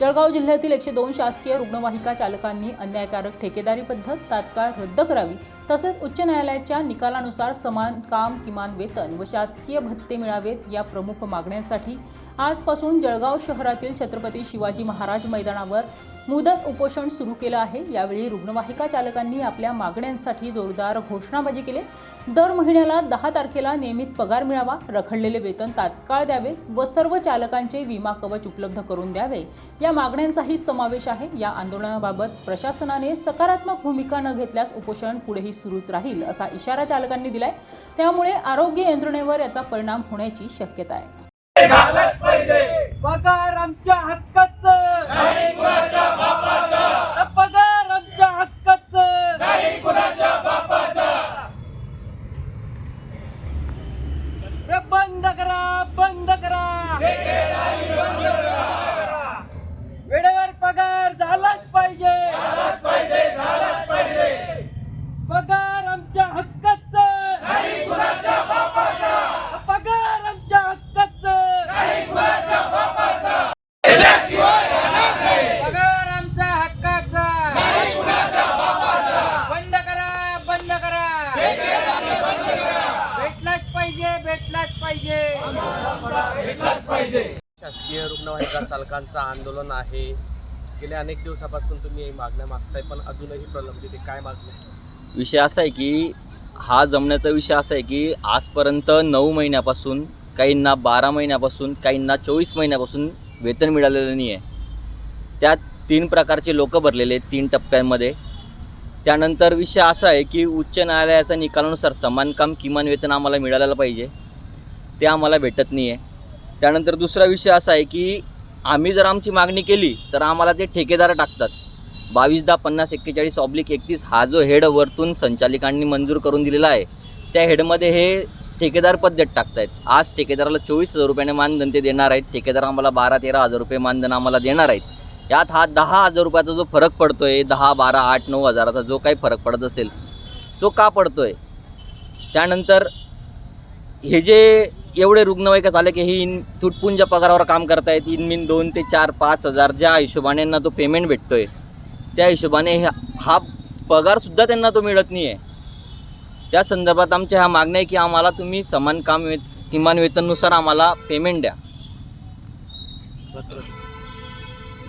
जळगाव जिल्ह्यातील एकशे दोन शासकीय रुग्णवाहिका चालकांनी अन्यायकारक ठेकेदारी पद्धत तात्काळ रद्द करावी तसेच उच्च न्यायालयाच्या निकालानुसार समान काम किमान वेतन व शासकीय भत्ते मिळावेत या प्रमुख मागण्यांसाठी आजपासून जळगाव शहरातील छत्रपती शिवाजी महाराज मैदानावर मुदत उपोषण सुरू केलं आहे. यावेळी रुग्णवाहिका चालकांनी आपल्या मागण्यांसाठी जोरदार घोषणाबाजी केली. दर महिन्याला दहा तारखेला नियमित पगार मिळावा रखडलेले वेतन तात्काळ द्यावे व सर्व चालकांचे विमा कवच उपलब्ध करून द्यावे. या मागण्यांचाही समावेश आहे. या आंदोलनाबाबत प्रशासनाने सकारात्मक भूमिका न घेतल्यास उपोषण पुढेही सुरूच राहील असा इशारा चालकांनी दिलाय. त्यामुळे आरोग्य यंत्रणेवर याचा परिणाम होण्याची शक्यता आहे. पगार आमच्या हक्काचं बंद पाहिजे भेटलाच पाहिजे. शासकीय रुग्णवाहिका चालकांचं आंदोलन आहे. गेल्या अनेक दिवसापासून तुम्ही ही मागण्या मागताय पण अजूनही प्रलंबित आहे काय मागण्या विषय असा आहे की हा जमण्याचा विषय असा आहे की आजपर्यंत नऊ महिन्यापासून काहींना बारा महिन्यापासून काहींना चोवीस महिन्यापासून वेतन मिळालेलं नाही आहे त्यात तीन प्रकारचे लोक भरलेले आहेत तीन टप्प्यांमध्ये. त्यानंतर विषय असा आहे की उच्च न्यायालयाच्या निकालानुसार समान काम किमान वेतन आम्हाला मिळालेलं पाहिजे. ते आम्हाला भेटत नाही आहे त्यानंतर दुसरा विषय असा आहे की आम्ही जर आमची मागणी केली तर आम्हाला ते ठेकेदार टाकतात. बावीस दहा पन्नास एक्केचाळीस ऑब्लिक एकतीस हा जो हेड वरतून संचालकांनी मंजूर करून दिलेला आहे त्या हेडमध्ये हे ठेकेदार पद्धत टाकतायत. आज ठेकेदाराला चोवीस हजार रुपयाने मानधन ते देणार आहेत. ठेकेदार आम्हाला बारा तेरा हजार रुपये मानधन आम्हाला देणार आहेत. यात हा दहा हजार रुपयाचा जो फरक पडतो आहे दहा बारा आठ नऊ हजाराचा जो काही फरक पडत असेल तो का पडतो आहे त्यानंतर हे जे एवढे रुग्णवाहिका झाले की ही इन तुटपुंज पगारावर काम करतायत इनमिन दोन ते चार पाच हजार ज्या हिशोबाने यांना तो पेमेंट भेटतो आहे त्या हिशोबाने हा- हा पगारसुद्धा त्यांना तो मिळत नाही आहे त्या संदर्भात आमच्या ह्या मागण्या आहे की आम्हाला तुम्ही समान काम वे किमान वेतननुसार आम्हाला पेमेंट द्या.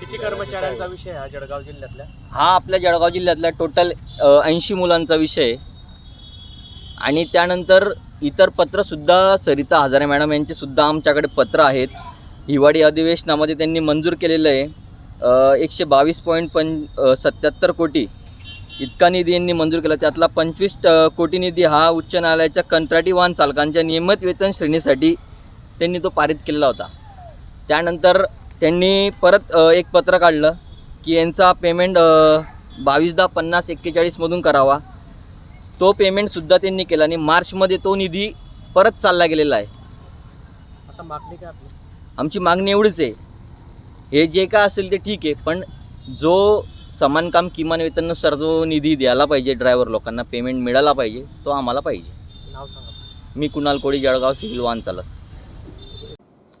किती कर्मचाऱ्यांचा विषय हा जळगाव जिल्ह्यातल्या? हा आपल्या जळगाव जिल्ह्यातल्या टोटल ऐंशी मुलांचा विषय आहे. आणि त्यानंतर इतर पत्रसुद्धा सरिता हजारे मॅडम यांचेसुद्धा आमच्याकडे पत्र आहेत. हिवाळी अधिवेशनामध्ये त्यांनी मंजूर केलेलं आहे. एकशे बावीस पॉईंट पं सत्याहत्तर कोटी इतका निधी यांनी मंजूर केला. त्यातला पंचवीस कोटी निधी हा उच्च न्यायालयाच्या कंत्राटी वाहन चालकांच्या नियमित वेतन श्रेणीसाठी त्यांनी तो पारित केलेला होता. त्यानंतर त्यांनी परत एक पत्र काढलं की यांचा पेमेंट बावीस दहा पन्नास एक्केचाळीसमधून करावा. तो पेमेंटसुद्धा त्यांनी केला आणि मार्चमध्ये तो निधी परत चालला गेलेला आहे. आता मागणी काय आपली? आमची मागणी एवढीच आहे. हे जे काय असेल ते ठीक आहे पण जो समान काम किमान वेतननुसार जो निधी द्यायला पाहिजे ड्रायव्हर लोकांना पेमेंट मिळाला पाहिजे तो आम्हाला पाहिजे. नाव सांगा. मी कुणाल कोळी जळगाव सिव्हिल वाहन चालक.